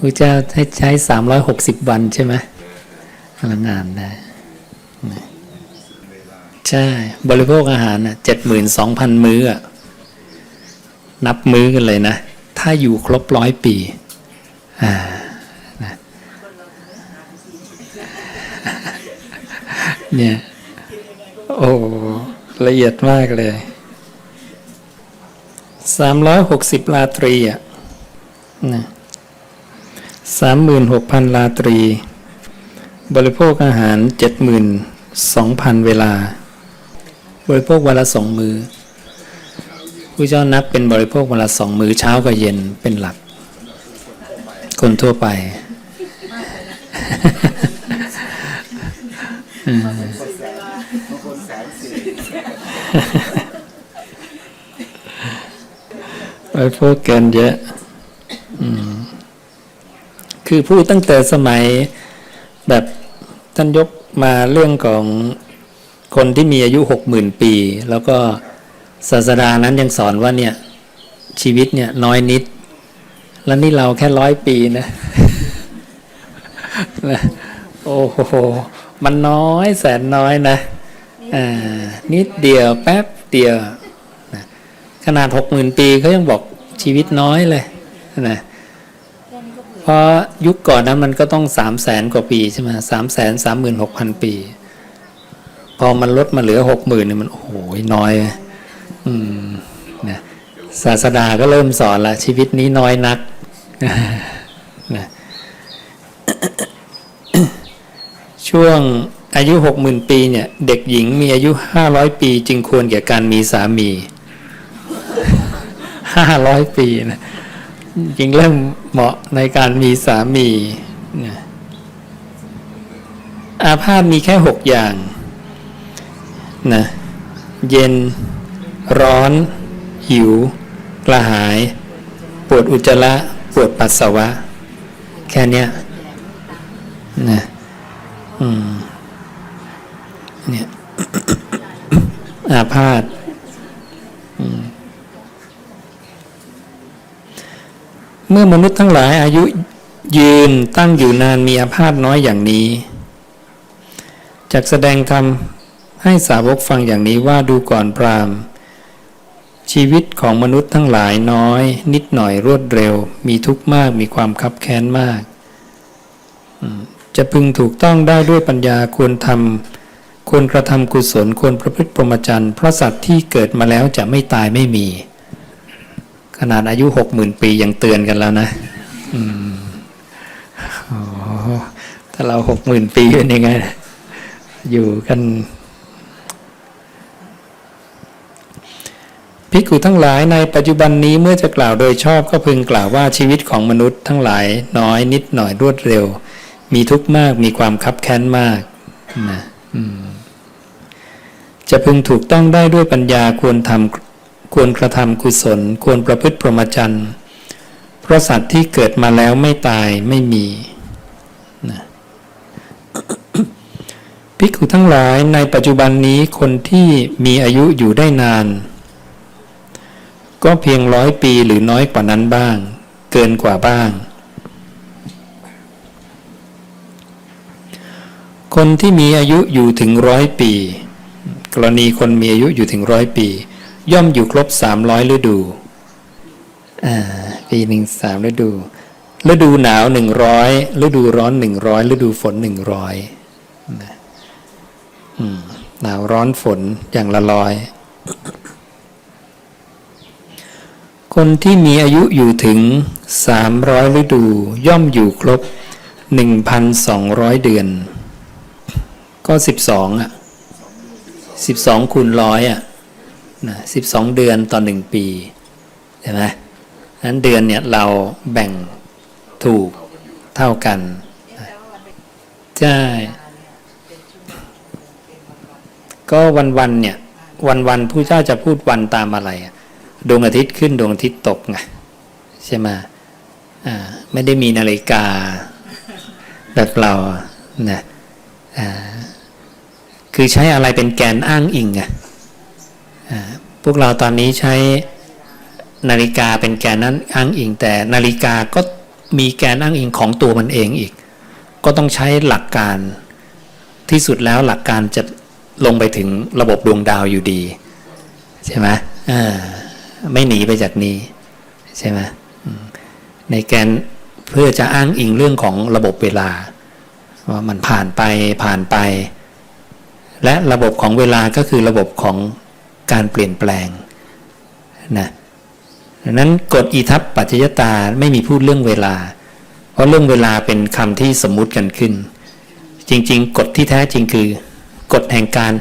พระเจ้าให้ใช้สามร้อยหกสิบวันใช่ไหมพลังงานได้นะใช่ บริโภคอาหารเจ็ดหมื่นสองพันมื้ออะนับมื้อกันเลยนะ ถ้าอยู่ครบร้อยปีอ่านะเนี่ย โอ้ละเอียดมากเลยสามร้อยหกสิบราตรีอะนะ สามหมื่นหกพันราตรี บริโภคอาหารเจ็ดหมื่นสองพันเวลา บริโภควันละสองมือผู้เจ้านับเป็นบริโภควันละสองมือเช้ากับเย็นเป็นหลัก คนทั่วไป บริโภคเกินเยอะ คือพูดตั้งแต่สมัยแบบท่านยกมาเรื่องของคนที่มีอายุหกหมื่นปี แล้วก็ศาสดานั้นยังสอนว่าเนี่ยชีวิตเนี่ยน้อยนิด แล้วนี่เราแค่ร้อยปีนะ โอ้โห มันน้อยแสนน้อยนะอ่านิดเดียวแป๊บเดียวขนาดหกหมื่นปีเขายังบอกชีวิตน้อยเลยนะ ราะยุคก่อนนั้นมันก็ต้องสามแสนกว่าปีใช่ไหมสามแสนสามหมื่นหกพันปี พอมันลดมาเหลือหกหมื่นเนี่ยมันโอ้โหน้อยนะอืมนะศาสดาก็เริ่มสอนละชีวิตนี้น้อยนักนะช่วงอายุหกหมื่นปีเนี่ย เด็กหญิงมีอายุห้าร้อยปี จึงควรแก่การมีสามีห้าร้อยปีนะ จึงเริ่มเหมาะในการมีสามีนะอาพาธมีแค่หกอย่างนะเย็น ร้อน หิว กระหาย ปวดอุจจาระ ปวดปัสสาวะ แค่เนี้ยนะอืมเนี่ยอาพาธอืม เมื่อมนุษย์ทั้งหลายอายุยืนตั้งอยู่นานมีอาพาธน้อยอย่างนี้จากแสดงธรรมให้สาวกฟังอย่างนี้ว่าดูก่อนพรามชีวิตของมนุษย์ทั้งหลายน้อย นิดหน่อยรวดเร็ว มีทุกข์มากมีความคับแค้นมาก จะพึงถูกต้องได้ด้วยปัญญาควรทำควรกระทำกุศลควรประพฤติพรหมจรรย์เพราะสัตว์ที่เกิดมาแล้วจะไม่ตายไม่มี ขนาดอายุหกหมื่นปียังเตือนกันแล้วนะอืมโอ้ถ้าเราหกหมื่นปีเป็นยังไง อยู่กันภิกขุทั้งหลายในปัจจุบันนี้เมื่อจะกล่าวโดยชอบก็พึงกล่าวว่าชีวิตของมนุษย์ทั้งหลายน้อยนิดหน่อยรวดเร็ว มีทุกข์มากมีความคับแค้นมากนะจะพึงถูกต้องได้ด้วยปัญญาควรทำ ควรกระทำกุศล ควรประพฤติพรหมจรรย์เพราะสัตว์ที่เกิดมาแล้วไม่ตายไม่มีนะภิกขุทั้งหลายในปัจจุบันนี้คนที่มีอายุอยู่ได้นาน ก็เพียงร้อยปีหรือน้อยกว่านั้นบ้าง เกินกว่าบ้าง คนที่มีอายุอยู่ถึงร้อยปี กรณีคนมีอายุอยู่ถึงร้อยปี ย่อมอยู่ครบสามร้อยฤดูอ่าปีหนึ่งสามฤดู ฤดูหนาวหนึ่งร้อยฤดูร้อนหนึ่งร้อยฤดูฝนหนึ่งร้อยนะอืมหนาวร้อนฝนอย่างละร้อย คนที่มีอายุอยู่ถึงสามร้อยฤดู ย่อมอยู่ครบหนึ่งพันสองร้อยเดือน ก็สิบสองอะสิบสองคูณร้อยอะ นะสิบสองเดือนต่อหนึ่งปีใช่ไหมนั้นเดือนเนี่ยเราแบ่งถูกเท่ากันใช่ก็วันวันๆเนี่ย วันวันๆผู้เจ้าจะพูดวันตามอะไรอะดวงอาทิตย์ขึ้นดวงอาทิตย์ตกไงใช่ไหมอ่าไม่ได้มีนาฬิกาแบบเรานะอ่าคือใช้อะไรเป็นแกนอ้างอิงอะ พวกเราตอนนี้ใช้นาฬิกาเป็นแกนนั้นอ้างอิง แต่นาฬิกาก็มีแกนอ้างอิงของตัวมันเองอีก ก็ต้องใช้หลักการที่สุดแล้วหลักการจะลงไปถึงระบบดวงดาวอยู่ดี ใช่ไหมไม่หนีไปจากนี้ ใช่ไหมในแกนเพื่อจะอ้างอิงเรื่องของระบบเวลา ว่ามันผ่านไปผ่านไป และระบบของเวลาก็คือระบบของ การเปลี่ยนแปลงนะดังนั้นกฎอีทัปปัจจยตาไม่มีพูดเรื่องเวลา เพราะเรื่องเวลาเป็นคำที่สมมุติกันขึ้น จริง ๆ กฎที่แท้จริงคือกฎแห่งการ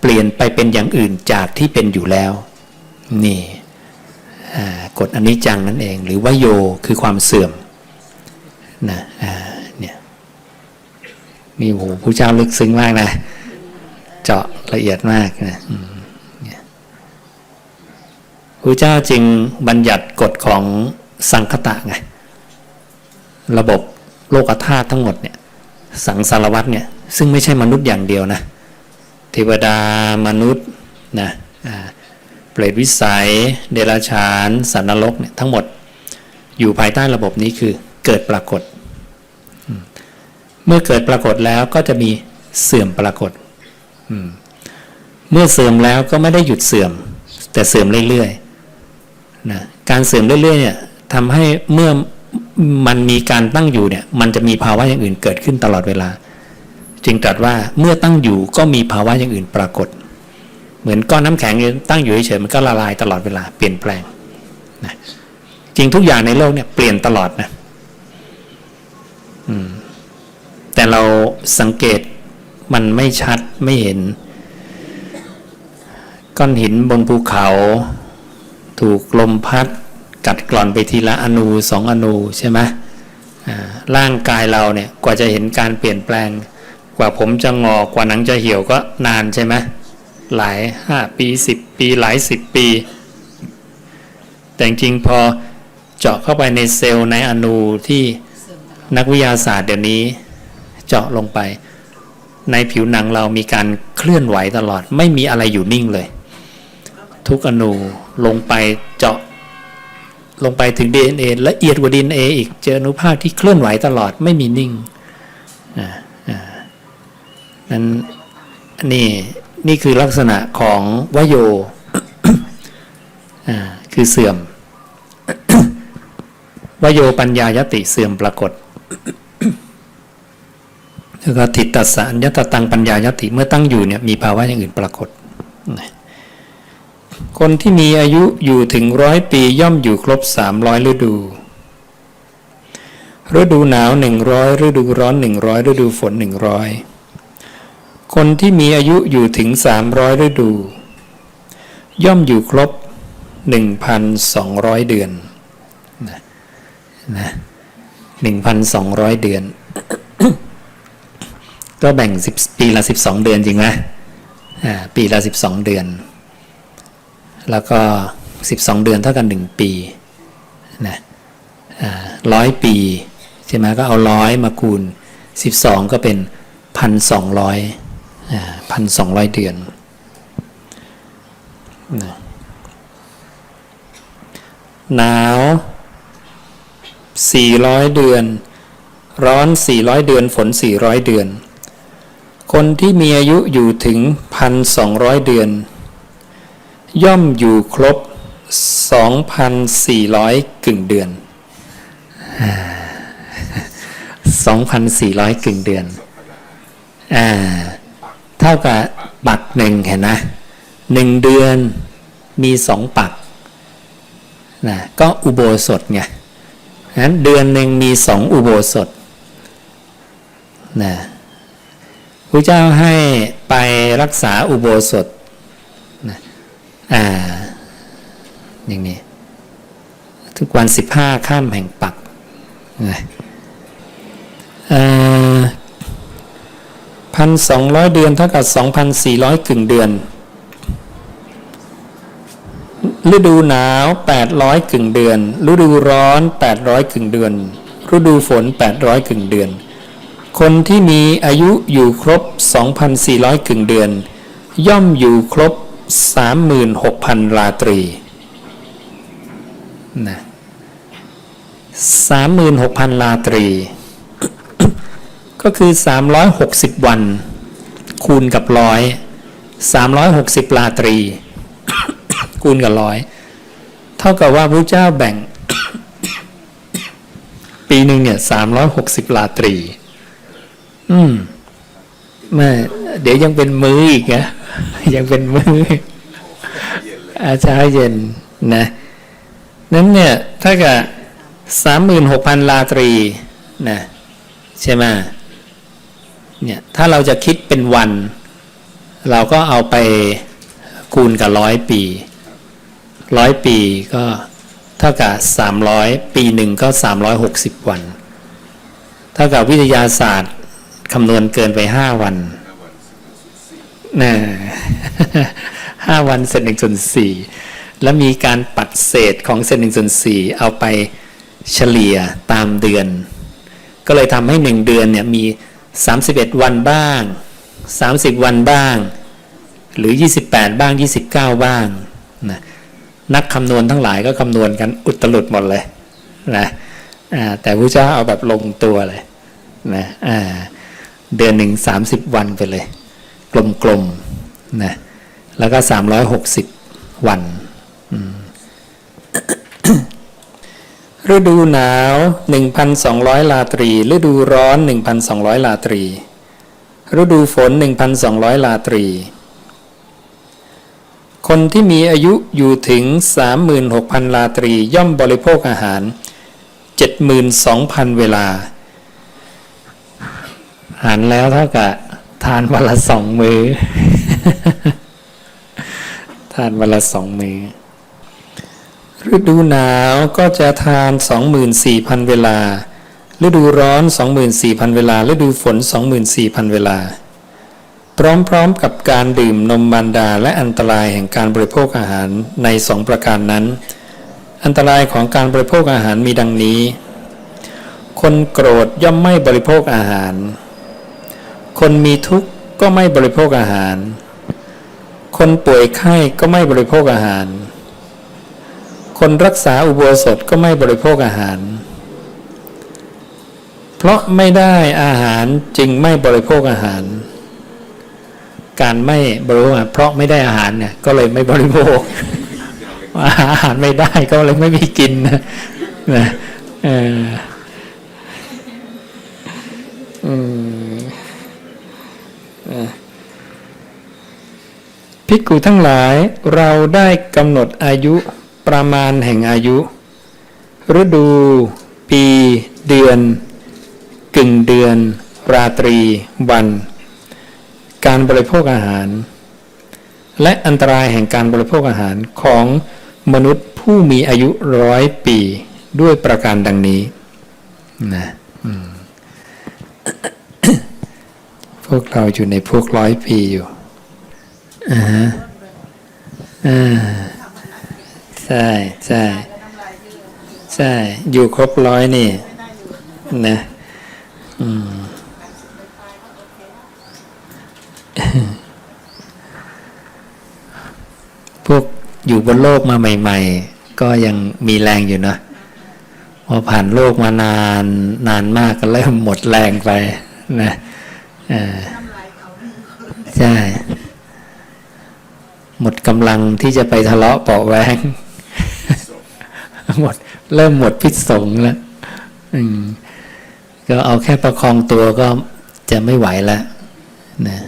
เปลี่ยนไปเป็นอย่างอื่นจากที่เป็นอยู่แล้ว นี่กฎอนิจจังนั่นเอง หรือว่าโยคือความเสื่อมนะเนี่ยมีโหผู้เจ้าลึกซึ้งมากนะ เจาะละเอียดมากนะอืม พระเจ้าจึงบัญญัติกฎของสังคตะไงระบบโลกธาตุทั้งหมดเนี่ยสังสารวัตเนี่ยซึ่งไม่ใช่มนุษย์อย่างเดียวนะเทวดามนุษย์นะอ่าเปรตวิสัย เดรัจฉานสัตว์นรกเนี่ยทั้งหมดอยู่ภายใต้ระบบนี้คือเกิดปรากฏ เมื่อเกิดปรากฏแล้วก็จะมีเสื่อมปรากฏ เมื่อเสื่อมแล้วก็ไม่ได้หยุดเสื่อม แต่เสื่อมเรื่อย นะการเสื่อมเรื่อยๆเนี่ยทำให้เมื่อมันมีการตั้งอยู่เนี่ยมันจะมีภาวะอย่างอื่นเกิดขึ้นตลอดเวลา จึงตรัสว่าเมื่อตั้งอยู่ก็มีภาวะอย่างอื่นปรากฏ เหมือนก้อนน้ำแข็งตั้งอยู่เฉยๆมันก็ละลายตลอดเวลาเปลี่ยนแปลงนะจริงทุกอย่างในโลกเนี่ยเปลี่ยนตลอดนะแต่เราสังเกตมันไม่ชัดไม่เห็น ก้อนหินบนภูเขา ถูกลมพัดกัดกร่อนไปทีละอนูสองอนูใช่ไหมร่างกายเราเนี่ยกว่าจะเห็นการเปลี่ยนแปลง กว่าผมจะงอกว่าหนังจะเหี่ยวก็นานใช่ไหมหลายห้าปีสิบปีหลายสิบปี แต่จริงพอเจาะเข้าไปในเซลล์ในอนูที่นักวิทยาศาสตร์เดี๋ยวนี้ เจาะลงไป ในผิวหนังเรามีการเคลื่อนไหวตลอด ไม่มีอะไรอยู่นิ่งเลย ทุกอนู ลงไปเจาะลงไปถึง DNA ละเอียดกว่า DNA อีกเจออนุภาคที่เคลื่อนไหวตลอดไม่มีนิ่งอ่าอ่านั้นนี่นี่คือลักษณะของวโยคือเสื่อม วโยปัญญายติเสื่อมปรากฏแล้วก็ทิฏตัสัญญตตังปัญญายติเมื่อตั้งอยู่เนี่ยมีภาวะอย่างอื่นปรากฏนะ คนที่มีอายุอยู่ถึงร้อยปีย่อมอยู่ครบสามร้อยฤดู ฤดูหนาวหนึ่งร้อยฤดูร้อนหนึ่งร้อยฤดูฝนหนึ่งร้อยคนที่มีอายุอยู่ถึงสามร้อยฤดู ย่อมอยู่ครบหนึ่งพันสองร้อยเดือนนะนะหนึ่งพันสองร้อยเดือน ก็แบ่งสิบปีละสิบสองเดือนจริงไหมอ่าปีละสิบสองเดือน แล้วก็สิบสองเดือนเท่ากันหนึ่งปีนะร้อยปีใช่ไหมก็เอาร้อยมาคูณสิบสองก็เป็นพันสองร้อยพันสองร้อยเดือนนะหนาวสี่ร้อยเดือน ร้อนสี่ร้อยเดือน ฝนสี่ร้อยเดือน คนที่มีอายุอยู่ถึงพันสองร้อยเดือน ย่อมอยู่ครบ 2,400 กึ่งเดือน 2,400 กึ่งเดือน อ่า เท่ากับปักหนึ่งเห็นนะหนึ่งเดือนมีสองปักนะก็อุโบสถไงนั้นเดือนหนึ่งมีสองอุโบสถนะพระเจ้าให้ไปรักษาอุโบสถ อ่า อย่างนี้ ทุกวันสิบห้าข้ามแห่งปักพันสองร้อยเดือนเท่ากับสองพันสี่ร้อยกึ่งเดือน ฤดูหนาวแปดร้อยกึ่งเดือน ฤดูร้อนแปดร้อยกึ่งเดือน ฤดูฝนแปดร้อยกึ่งเดือน คนที่มีอายุอยู่ครบสองพันสี่ร้อยกึ่งเดือน ย่อมอยู่ครบ สามหมื่นหกพันราตรีนะ36,000ลาตรี ก็คือ 360 วัน คูณกับร้อย360ลาตรี คูณกับร้อยเท่ากับว่าพระเจ้าแบ่ง ปีหนึ่งเนี่ย360ลาตรี อืมแม่เดี๋ยวยังเป็นมืออีกนะ ยังเป็นมืออาเช้าเย็นนะนั้นเนี่ยถ้ากับสามหมื่นหกพันลาตรีนะใช่ไหมเนี่ยถ้าเราจะคิดเป็นวัน เราก็เอาไปคูณกับร้อยปีร้อยปีก็เท่ากับสามร้อยปีหนึ่งก็สามร้อยหกสิบวัน เท่ากับวิทยาศาสตร์คำนวณเกินไปห้าวัน นะห้าวันเศษหนึ่งส่วนสี่แล้วมีการปัดเศษของเศษหนึ่งส่วนสี่เอาไปเฉลี่ยตามเดือน ก็เลยทำให้หนึ่งเดือนเนี่ยมี 31 วันบ้าง 30 วันบ้าง หรือ 28 บ้าง 29 บ้างนะนักคำนวณทั้งหลายก็คำนวณกันอุตลุดหมดเลยนะแต่พระเจ้าเอาแบบลงตัวเลยนะเดือนหนึ่ง30 วันไปเลย กลมๆนะแล้วก็ 360 วัน ฤดูหนาว 1,200 ลาตรี ฤดูร้อน 1,200 ลาตรี ฤดูฝน 1,200 ลาตรี คนที่มีอายุอยู่ถึง 36,000 ลาตรี ย่อมบริโภคอาหาร 72,000 เวลา หารแล้วเท่ากับ ทานวันละสองมือทานวันละสองมือฤดูหนาวก็จะทาน 24,000 เวลา ฤดูร้อน 24,000 เวลา ฤดูฝน 24,000 เวลา พร้อมๆกับการดื่มนมมารดาและอันตรายแห่งการบริโภคอาหารในสองประการนั้น อันตรายของการบริโภคอาหารมีดังนี้ คนโกรธย่อมไม่บริโภคอาหาร คนมีทุกข์ก็ไม่บริโภคอาหาร คนป่วยไข้ก็ไม่บริโภคอาหาร คนรักษาอุโบสถก็ไม่บริโภคอาหาร เพราะไม่ได้อาหารจึงไม่บริโภคอาหาร การไม่บริโภคเพราะไม่ได้อาหารเนี่ยก็เลยไม่บริโภค อาหารไม่ได้ก็เลยไม่มีกินนะนะเออมอะ ภิกขุทั้งหลายเราได้กำหนดอายุประมาณแห่งอายุ ฤดู ปี เดือน กึ่งเดือน ราตรี วัน การบริโภคอาหาร และอันตรายแห่งการบริโภคอาหารของมนุษย์ผู้มีอายุร้อยปีด้วยประการดังนี้นะพวกเราอยู่ในพวกร้อยปีอยู่ อ่าอ่าใช่ใช่ใช่ อยู่ครบร้อยนี่ นะ อืมพวกอยู่บนโลกมาใหม่ ๆ ก็ยังมีแรงอยู่นะพอผ่านโลกมานานนานมากก็เริ่มหมดแรงไป นะเออใช่ หมดกำลังที่จะไปทะเลาะเปาะแวงหมดเริ่มหมดพิษสงแล้วก็เอาแค่ประคองตัวก็จะไม่ไหวแล้วนะ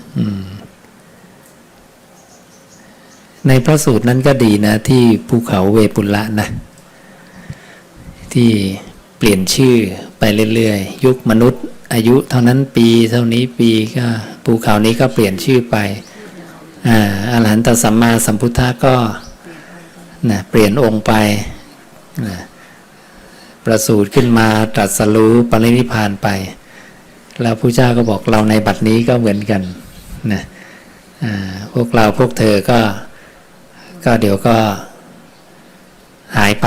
ในพระสูตรนั้นก็ดีนะ ที่ภูเขาเวปุละนะ ที่เปลี่ยนชื่อไปเรื่อยๆ ยุคมนุษย์ อายุเท่านั้นปี เท่านี้ปีก็ภูเขานี้ก็เปลี่ยนชื่อไป อ่าอรหันตสัมมาสัมพุทธะก็นะเปลี่ยนองค์ไปนะประสูติขึ้นมาตรัสรู้ปรินิพานไป แล้วพระเจ้าก็บอกเราในบัดนี้ก็เหมือนกันนะอ่าพวกเราพวกเธอก็ก็เดี๋ยวก็หายไป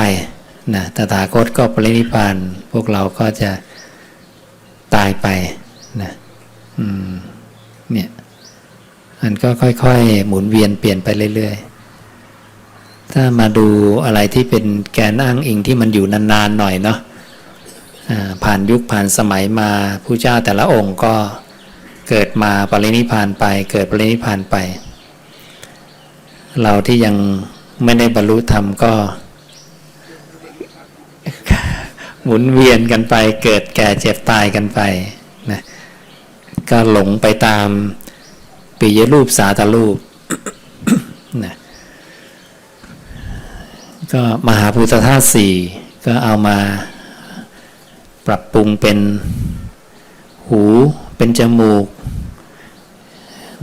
นะตถาคตก็ปรินิพาน พวกเราก็จะตายไปนะอืม มันก็ค่อยๆ หมุนเวียนเปลี่ยนไปเรื่อยๆ ถ้ามาดูอะไรที่เป็นแกนอ้างอิงที่มันอยู่นานๆหน่อยเนาะผ่านยุคผ่านสมัยมาผู้เจ้าแต่ละองค์ก็เกิดมาปรินิพานไป เกิดปรินิพานไป เราที่ยังไม่ได้บรรลุธรรมก็ หมุนเวียนกันไป เกิดแก่เจ็บตายกันไปนะก็หลงไปตาม ปิยรูปสาตรูปนะก็มหาพุทธธาตุสี่ก็เอามาปรับปรุงเป็นหูเป็นจมูก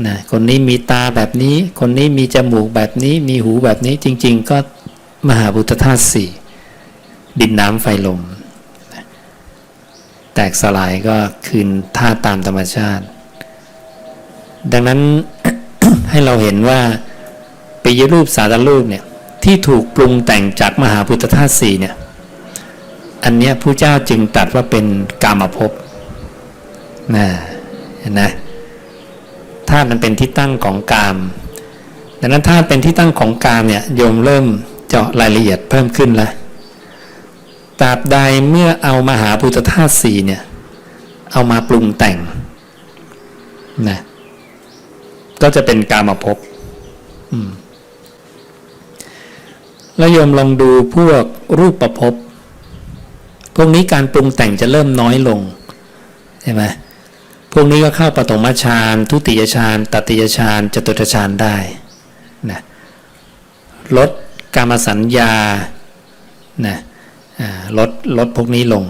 นะคนนี้มีตาแบบนี้ คนนี้มีจมูกแบบนี้มีหูแบบนี้จริง ๆ ก็มหาพุทธธาตุสี่ดินน้ำไฟลม แตกสลายก็คืนธาตุตามธรรมชาติ ดังนั้นให้เราเห็นว่าปิยรูปสาตรูปเนี่ยที่ถูกปรุงแต่งจากมหาพุทธธาตุสี่เนี่ยอันเนี้ยผู้เจ้าจึงตรัดว่าเป็นกามภพนะเห็นไหมธาตุมันเป็นที่ตั้งของกาม ดังนั้นธาตุเป็นที่ตั้งของกามเนี่ยโยมเริ่มเจาะรายละเอียดเพิ่มขึ้นล้วตราบใดเมื่อเอามหาพุทธธาตุสี่เนี่ยเอามาปรุงแต่งนะ ก็จะเป็นการมภพอืมแล้วโยมลองดูพวกรูปประพบพวกนี้การปรุงแต่งจะเริ่มน้อยลงใช่ไหมพวกนี้ก็เข้าปฐมฌานทุติยฌานตติยฌานจตุตฌานได้นะลดกามสัญญานะลดลดพวกนี้ลง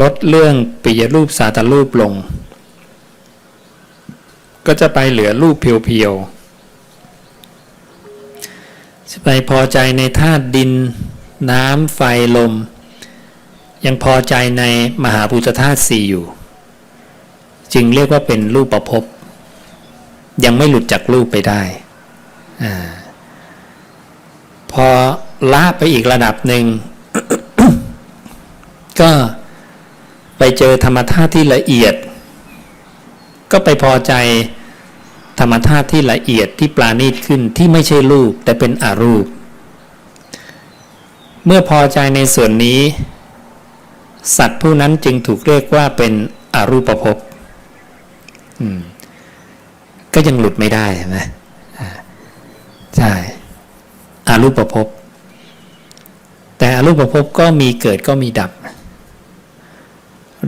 ลดเรื่องปิยรูปสาตรูปลง ก็จะไปเหลือรูปเพียวๆจะไปพอใจในธาตุดิน น้ำไฟลม ยังพอใจในมหาพุทธธาตุสี่อยู่ จึงเรียกว่าเป็นรูปประพบยังไม่หลุดจากรูปไปได้อพอละไปอีกระดับหนึ่ง ก็ไปเจอธรรมธาตุที่ละเอียด ก็ไปพอใจธรรมธาตุที่ละเอียดที่ปราณีตขึ้นที่ไม่ใช่รูปแต่เป็นอรูป เมื่อพอใจในส่วนนี้ สัตว์ผู้นั้นจึงถูกเรียกว่าเป็นอรูปภพก็ยังหลุดไม่ได้นะอ่าใช่อารูปภพแต่อรูปภพก็มีเกิดก็มีดับ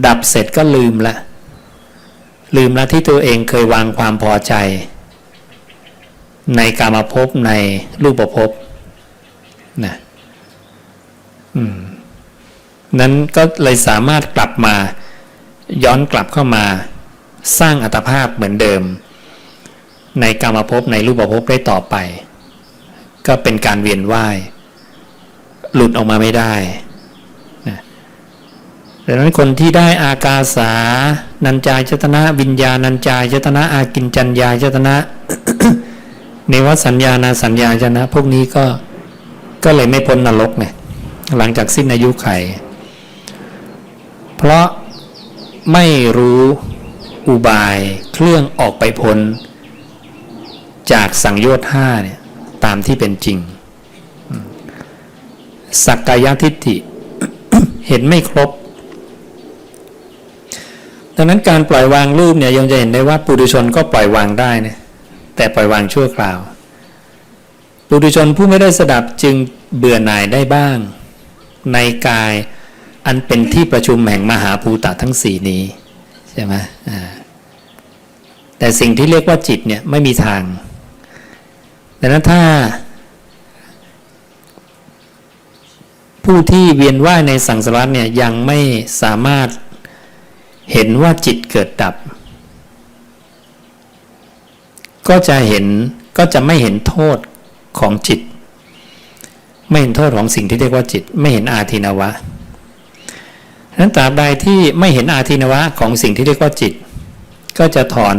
ดับเสร็จก็ลืมละ ลืมล้วที่ตัวเองเคยวางความพอใจ ในกามภพในรูปภพนะนั้นก็เลยสามารถกลับมา ย้อนกลับเข้ามา สร้างอัตภาพเหมือนเดิม ในกามภพในรูปภพได้ต่อไป ก็เป็นการเวียนว่าย หลุดออกมาไม่ได้ ดังนั้นคนที่ได้อากาสา นัญจายจตนะวิญญาณัญจายจตนะอากินจัญญายจตนะเนวสัญญานาสัญญาจนะ พวกนี้ก็ก็เลยไม่พ้นนรกไงหลังจากสิ้นอายุไข เพราะไม่รู้อุบายเครื่องออกไปพ้น จากสังโยชน์ห้าเนี่ยตามที่เป็นจริง สักกายทิฏฐิ เห็นไม่ครบ ดังนั้นการปล่อยวางรูปเนี่ยยังจะเห็นได้ว่าปุถุชนก็ปล่อยวางได้นะแต่ปล่อยวางชั่วคราว ปุถุชนผู้ไม่ได้สดับจึงเบื่อหน่ายได้บ้าง ในกายอันเป็นที่ประชุมแห่งมหาภูตะทั้งสี่นี้ใช่ไหมแต่สิ่งที่เรียกว่าจิตเนี่ยไม่มีทางดังนั้นถ้า ผู้ที่เวียนว่ายในสังสารวัฏเนี่ยยังไม่สามารถ เห็นว่าจิตเกิดดับ ก็จะเห็นก็จะไม่เห็นโทษของจิต ไม่เห็นโทษของสิ่งที่เรียกว่าจิต ไม่เห็นอาทินวะนั้นตราบใดที่ไม่เห็นอาทินวะของสิ่งที่เรียกว่าจิต ก็จะถอน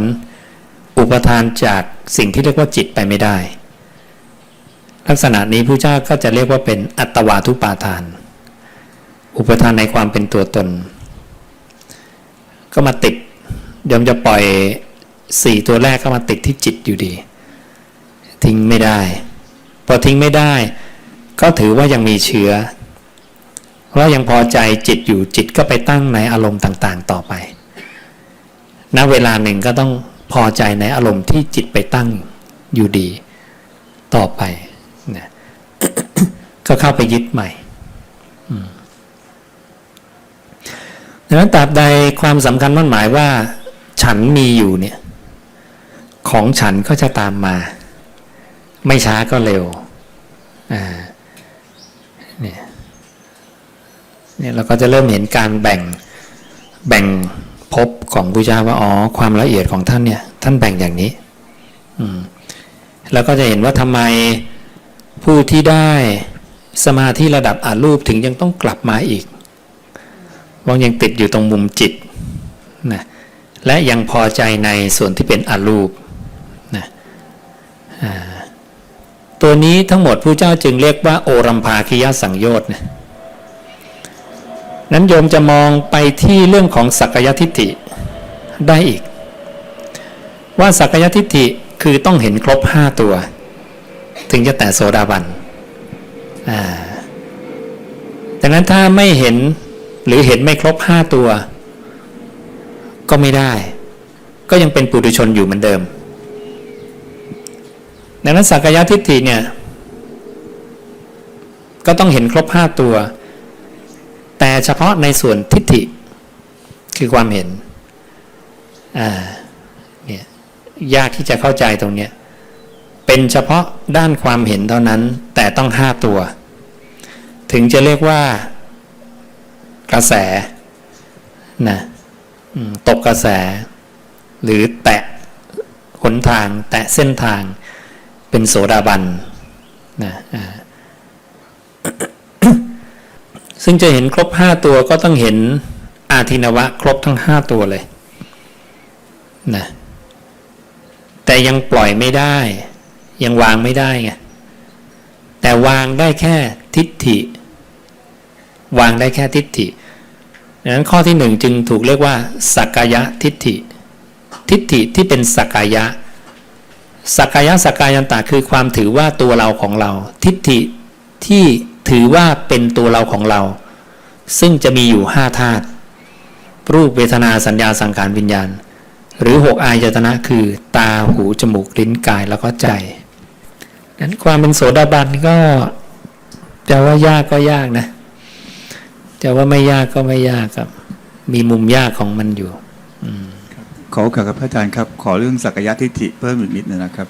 อุปทานจากสิ่งที่เรียกว่าจิตไปไม่ได้ ลักษณะนี้ผู้เจ้าก็จะเรียกว่าเป็นอัตวาทุปาทาน อุปทานในความเป็นตัวตน ก็มาติดยอมจะปล่อยสี่ตัวแรกก็มาติดที่จิตอยู่ดี ทิ้งไม่ได้ พอทิ้งไม่ได้ ก็ถือว่ายังมีเชื้อ เพราะยังพอใจจิตอยู่จิตก็ไปตั้งในอารมณ์ต่าง ๆ ต่อไปณเวลาหนึ่งก็ต้องพอใจในอารมณ์ที่จิตไปตั้งอยู่ดี ต่อไปนะก็เข้าไปยึดใหม่อืม ดังนั้นตราบใดความสำคัญมั่นหมายว่า ฉันมีอยู่เนี่ย ของฉันก็จะตามมา ไม่ช้าก็เร็วอ่าเนี่ยเนี่ยเราก็จะเริ่มเห็นการแบ่งแบ่งภพของพระเจ้าว่าอ๋อความละเอียดของท่านเนี่ย ท่านแบ่งอย่างนี้ อืมแล้วก็จะเห็นว่าทำไมผู้ที่ได้สมาธิระดับอารูปถึงยังต้องกลับมาอีก ว่ายังติดอยู่ตรงมุมจิตนะและยังพอใจในส่วนที่เป็นอรูปนะตัวนี้ทั้งหมดผู้เจ้าจึงเรียกว่าโอรัมภาคิยสังโยชน์นะนั้นโยมจะมองไปที่เรื่องของสักยทิฏฐิได้อีก ว่าสักยทิฏฐิคือต้องเห็นครบห้าตัว ถึงจะแต่โสดาบันดังนั้นถ้าไม่เห็น หรือเห็นไม่ครบห้าตัว ก็ไม่ได้ ก็ยังเป็นปุถุชนอยู่เหมือนเดิม ดังนั้นสักยะทิฏฐิเนี่ย ก็ต้องเห็นครบห้าตัว แต่เฉพาะในส่วนทิฏฐิคือความเห็นอ่าเนี่ยยากที่จะเข้าใจตรงเนี้ยเป็นเฉพาะด้านความเห็นเท่านั้น แต่ต้องห้าตัว ถึงจะเรียกว่า กระแสนะตกกระแส หรือแตะหนทาง แตะเส้นทางเป็นโสดาบันนะซึ่งจะเห็นครบห้าตัวก็ต้องเห็นอาทินวะ ครบทั้งห้าตัวเลยนะแต่ยังปล่อยไม่ได้ ยังวางไม่ได้ไงแต่วางได้แค่ทิฏฐิ วางได้แค่ทิฏฐิ ดังนั้นข้อที่หนึ่งจึงถูกเรียกว่า สักกายะทิฏฐิ ทิฏฐิที่เป็นสักกายะ สักกายะสักกายันตะคือความถือว่าตัวเราของเรา ทิฏฐิที่ถือว่าเป็นตัวเราของเรา ซึ่งจะมีอยู่ห้าธาตุรูปเวทนาสัญญาสังขารวิญญาณ หรือหกอายตนะคือ ตาหูจมูกลิ้นกายแล้วก็ใจนั้นความเป็นโสดาบันก็จะว่ายากก็ยากนะ จะว่าไม่ยากก็ไม่ยากครับ มีมุมยากของมันอยู่ขอโอกาสครับพระอาจารย์ครับ ขอเรื่องสักยะทิฏฐิเพิ่มอีกนิดนึงนะครับ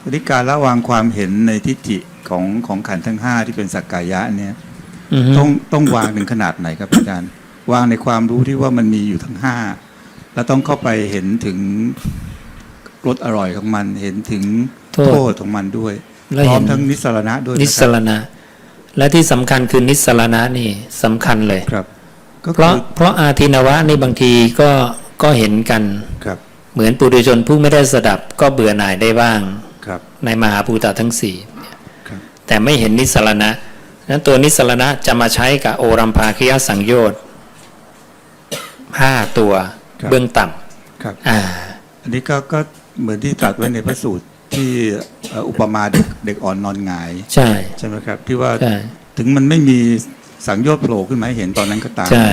ทีนี้การละวางความเห็นในทิฏฐิของของขันธ์ทั้งห้าที่เป็นสักกายะเนี่ยอือฮึต้องต้องวางถึงขนาดไหนครับอาจารย์ วางในความรู้ที่ว่ามันมีอยู่ทั้งห้าแล้วต้องเข้าไปเห็นถึงรสอร่อยของมัน เห็นถึงโทโทษษของมันด้วยแล้วพร้อเห็มนทั้งนิสสรณะด้วยนิสนะครับรณะ และที่สำคัญคือนิสรณะนี่สำคัญเลยครับก็เพคืราะอเพราะอาทินวะนี่บางทีก็ก็เห็นกันครับ เหมือนปุถุชนผู้ไม่ได้สดับก็เบื่อหน่ายได้บ้างครับ ในมหาภูตะทั้งสี่ครับแต่ไม่เห็นนิสรณะนั้นตัวนิสรณะจะมาใช้กับโอรัมภาคิยสังโยชน์ห้าตัวครับเบื้องต่ครับำอ่า อันนี้ก็ก็เหมือนที่ตรัสไว้ในพระสูตร ที่เอ่ออุปมาเด็กเด็กอ่อนนอนหงายใช่ใช่ไหมครับที่ว่าใช่ถึงมันไม่มีสังโยชน์โผล่ขึ้นมาให้เห็นตอนนั้นก็ตาม ใช่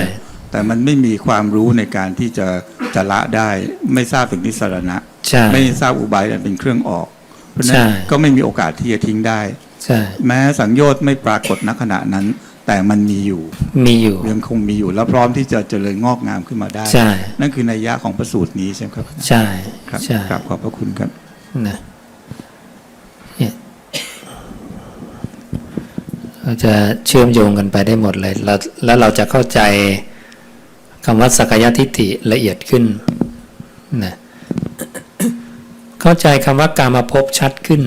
แต่มันไม่มีความรู้ในการที่จะจะละได้ ไม่ทราบถึงนิสรณะ ใช่ ไม่ทราบอุบายอันเป็นเครื่องออก เพราะฉะนั้ใช่นก็ไม่มีโอกาสที่จะทิ้งได้ ใช่ แม้สังโยชน์ไม่ปรากฏณขณะนั้น แต่มันมีอยู่มีอยู่ ยังคงมีอยู่แล้วพร้อมที่จะเจริญงอกงามขึ้นมาได้ ใช่ นั่นคือนัยยะของพระสูตรนี้ใช่ไหมครับ ใช่ ครับใช่ครับขอบพระคุณครับ นะเนี่ย เราจะเชื่อมโยงกันไปได้หมดเลยแล้วแล้วเราจะเข้าใจคำว่าสักยทิฏฐิละเอียดขึ้นนะเข้าใจคำว่ากามาพบชัดขึ้น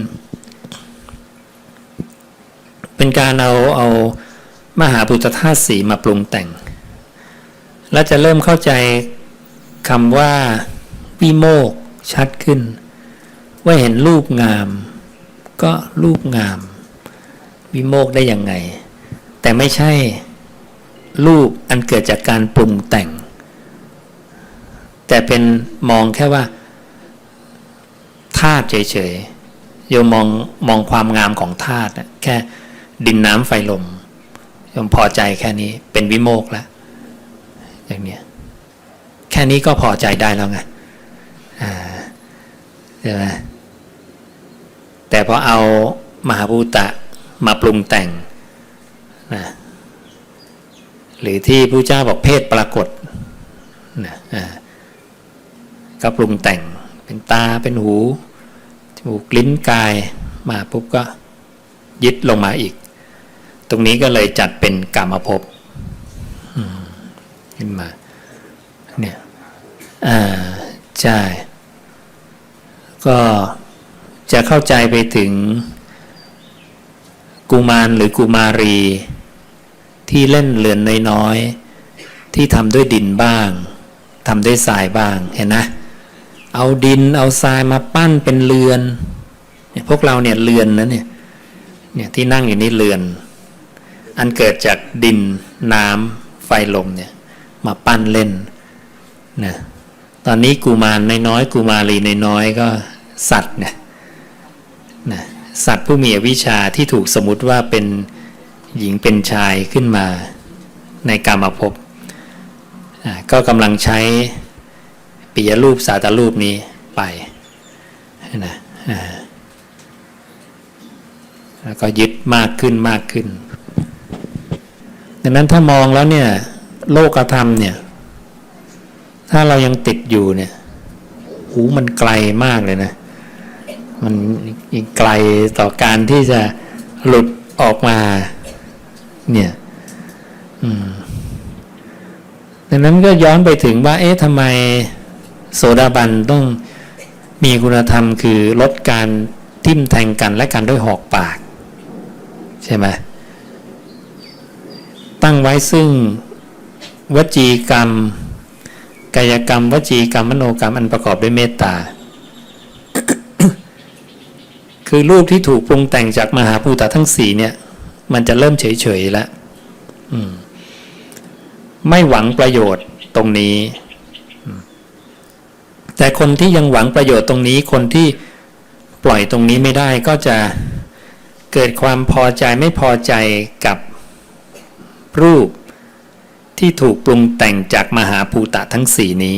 เป็นการเอาเอามหาปุตตธาตุสีมาปรุงแต่ง และจะเริ่มเข้าใจคำว่าวิโมกชัดขึ้น ว่าเห็นรูปงาม ก็รูปงาม วิโมกได้ยังไง แต่ไม่ใช่รูปอันเกิดจากการปรุงแต่ง แต่เป็นมองแค่ว่าธาตุเฉยๆโยมมองมองความงามของธาตุแค่ดินน้ำไฟลมโยมพอใจแค่นี้เป็นวิโมกแล้วอย่างเนี้ยแค่นี้ก็พอใจได้แล้วไงอ่าใช่ไหมแต่พอเอามหาภูตะ มาปรุงแต่งนะหรือที่พระเจ้าบอกเพศปรากฏนะก็ปรุงแต่งเป็นตาเป็นหูจมูกลิ้นกายมาปุ๊บก็ยึดลงมาอีก ตรงนี้ก็เลยจัดเป็นกรรมภพขึ้นมาเนี่ยอ่าใช่ก็จะเข้าใจไปถึง กุมารหรือกุมารี ที่เล่นเรือนน้อยๆที่ทำด้วยดินบ้างทำด้วยทรายบ้างเห็นนะ เอาดินเอาทรายมาปั้นเป็นเรือนเนี่ยพวกเราเนี่ยเรือนนะเนี่ยเนี่ยที่นั่งอยู่นี่เรือน อันเกิดจากดินน้ำไฟลมเนี่ยมาปั้นเล่นนะตอนนี้กุมารนน้อยกุมารีน้อยก็สัตว์เนี่ยนะ สัตว์ผู้มีอวิชชาที่ถูกสมมติว่าเป็นหญิงเป็นชายขึ้นมาในกามภพก็กำลังใช้ปิยรูปสาตรูปนี้ไปนะแล้วก็ยึดมากขึ้นมากขึ้น ดังนั้นถ้ามองแล้วเนี่ยโลกธรรมเนี่ย ถ้าเรายังติดอยู่เนี่ยหูมันไกลมากเลยนะ มันอีกไกลต่อการที่จะหลุดออกมา เนี่ย อืมดังนั้นก็ย้อนไปถึงว่า เอ๊ะทำไมโสดาบันต้องมีคุณธรรมคือลดการทิ่มแทงกันและการด้วยหอกปาก ใช่ไหมตั้งไว้ซึ่งวจีกรรม กายกรรม วจีกรรมมโนกรรมอันประกอบด้วยเมตตา คือรูปที่ถูกปรุงแต่งจากมหาภูตะทั้งสี่เนี่ย มันจะเริ่มเฉยๆแล้วมไม่หวังประโยชน์ตรงนี้ แต่คนที่ยังหวังประโยชน์ตรงนี้ คนที่ปล่อยตรงนี้ไม่ได้ก็จะเกิดความพอใจไม่พอใจกับรูปที่ถูกปรุงแต่งจากมหาภูตะทั้งสี่นี้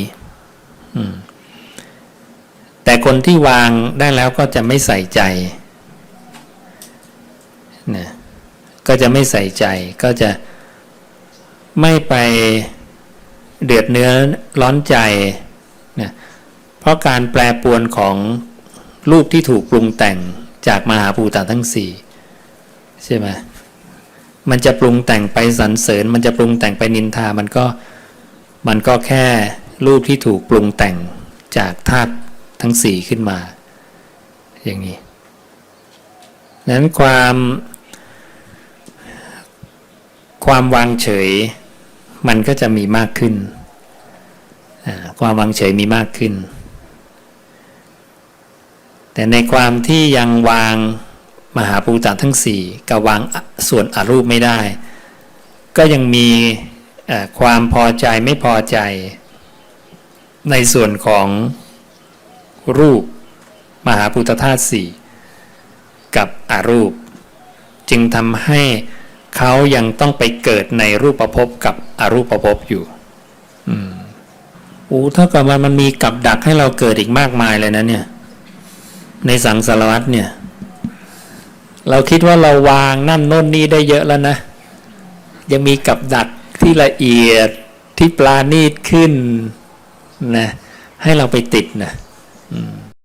อืม แต่คนที่วางได้แล้วก็จะไม่ใส่ใจนะก็จะไม่ใส่ใจก็จะไม่ไปเดือดเนื้อร้อนใจนะเพราะการแปรปวนของรูปที่ถูกปรุงแต่งจากมหาภูตะทั้งสี่ใช่ไหมมันจะปรุงแต่งไปสรรเสริญ มันจะปรุงแต่งไปนินทา มันก็มันก็แค่รูปที่ถูกปรุงแต่งจากธาตุ ทั้งสี่ขึ้นมา อย่างนี้นั้นความความวางเฉยมันก็จะมีมากขึ้น ความวางเฉยมีมากขึ้น แต่ในความที่ยังวางมหาภูตะทั้งสี่กับวางส่วนอรูปไม่ได้ ก็ยังมีความพอใจไม่พอใจในส่วนของ รูป มหาภูตธาตุสี่กับอรูป จึงทำให้เขายังต้องไปเกิดในรูปภพกับอรูปภพอยู่อืมอ้เท่ากับว่ามันมีกับดักให้เราเกิดอีกมากมายเลยนะเนี่ย ในสังสารวัตเนี่ย เราคิดว่าเราวางนั่นโน่นนี่ได้เยอะแล้วนะ ยังมีกับดักที่ละเอียดที่ปลาณีตขึ้นนะให้เราไปติดนะ Mm.